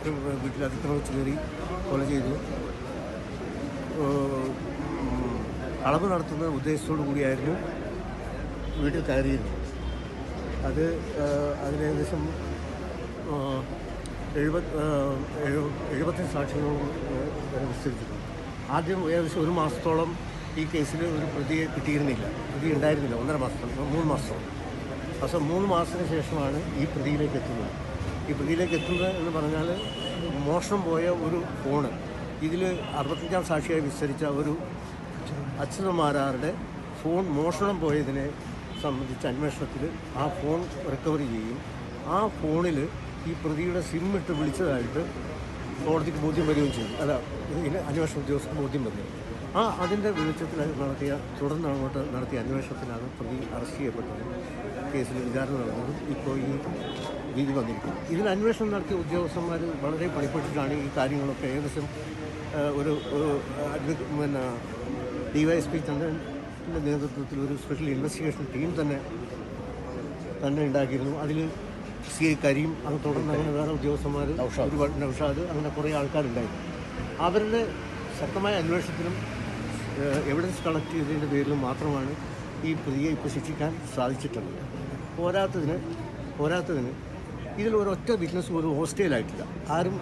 അതിക്രമ വീട്ടിൽ അതിക്രമിച്ച് കയറി കൊല ചെയ്തു. അളവ് നടത്തുന്ന ഉദ്ദേശത്തോടു കൂടിയായിരുന്നു വീട്ടിൽ കയറിയിരുന്നത്. അത് അതിന് ഏകദേശം എഴുപത് എഴുപത്തി എഴു- എഴുപത്തഞ്ച് സാക്ഷികളും ഏഹ്, വിസ്തരിച്ചിട്ടുണ്ട് ആദ്യം ഏകദേശം ഒരു മാസത്തോളം ഈ കേസിൽ ഒരു പ്രതിയെ കിട്ടിയിരുന്നില്ല. പ്രതി ഉണ്ടായിരുന്നില്ല. ഒന്നര മാസത്തോളം മൂന്ന് മാസത്തോളം പക്ഷേ മൂന്ന് മാസത്തിന് ശേഷമാണ് ഈ പ്രതിയിലേക്ക് എത്തുന്നത്. ഈ പ്രതിയിലേക്ക് എത്തുന്നത് എന്ന് പറഞ്ഞാൽ മോഷണം പോയ ഒരു ഫോണ്. ഇതിൽ അറുപത്തഞ്ചാം സാക്ഷിയായി വിസ്തരിച്ച ഒരു അച്ഛനമാരാരുടെ ഫോൺ മോഷണം പോയതിനെ സംബന്ധിച്ച അന്വേഷണത്തിൽ ആ ഫോൺ റിക്കവർ ചെയ്യും. ആ ഫോണിൽ ഈ പ്രതിയുടെ സിം ഇട്ട് വിളിച്ചതായിട്ട് കോടതിക്ക് ബോധ്യം വരികയും ചെയ്തു. അല്ല അന്വേഷണ ഉദ്യോഗസ്ഥർക്ക് ബോധ്യം വന്നു. ആ അതിന്റെ വെളിച്ചത്തിൽ നടത്തിയ തുടർന്ന് അങ്ങോട്ട് നടത്തിയ അന്വേഷണത്തിലാണ് പ്രതി അറസ്റ്റ് ചെയ്യപ്പെട്ടത്. കേസിൽ വിചാരണ നടന്നതും ഇപ്പോൾ ഈ വിധി വന്നിരിക്കുന്നു. ഇതിൽ അന്വേഷണം നടത്തിയ ഉദ്യോഗസ്ഥന്മാർ വളരെ പണിപ്പെട്ടിട്ടാണ് ഈ കാര്യങ്ങളൊക്കെ ഏകദേശം ഒരു പിന്നെ ഡി വൈ എസ് പി ചന്ദ്രന്റെ നേതൃത്വത്തിൽ ഒരു സ്പെഷ്യൽ ഇൻവെസ്റ്റിഗേഷൻ ടീം തന്നെ തന്നെ ഉണ്ടാക്കിയിരുന്നു. അതിൽ സി ഐ കരീം അത് തുടർന്ന് അങ്ങനെ വേറെ ഉദ്യോഗസ്ഥന്മാർ ഒരുപാട് നൗഷാദ് അങ്ങനെ കുറേ ആൾക്കാരുണ്ടായിരുന്നു. അവരുടെ ശക്തമായ അന്വേഷണത്തിനും എവിഡൻസ് കളക്ട് ചെയ്തതിന്റെ പേരിൽ മാത്രമാണ് ഈ പ്രതിയെ ഇപ്പോൾ ശിക്ഷിക്കാൻ സാധിച്ചിട്ടുള്ളത്. പോരാത്തതിന് പോരാത്തതിന് ഇതിൽ ഒരൊറ്റ ബിസിനസ് പോലും ഹോസ്റ്റേലായിട്ടില്ല ആരും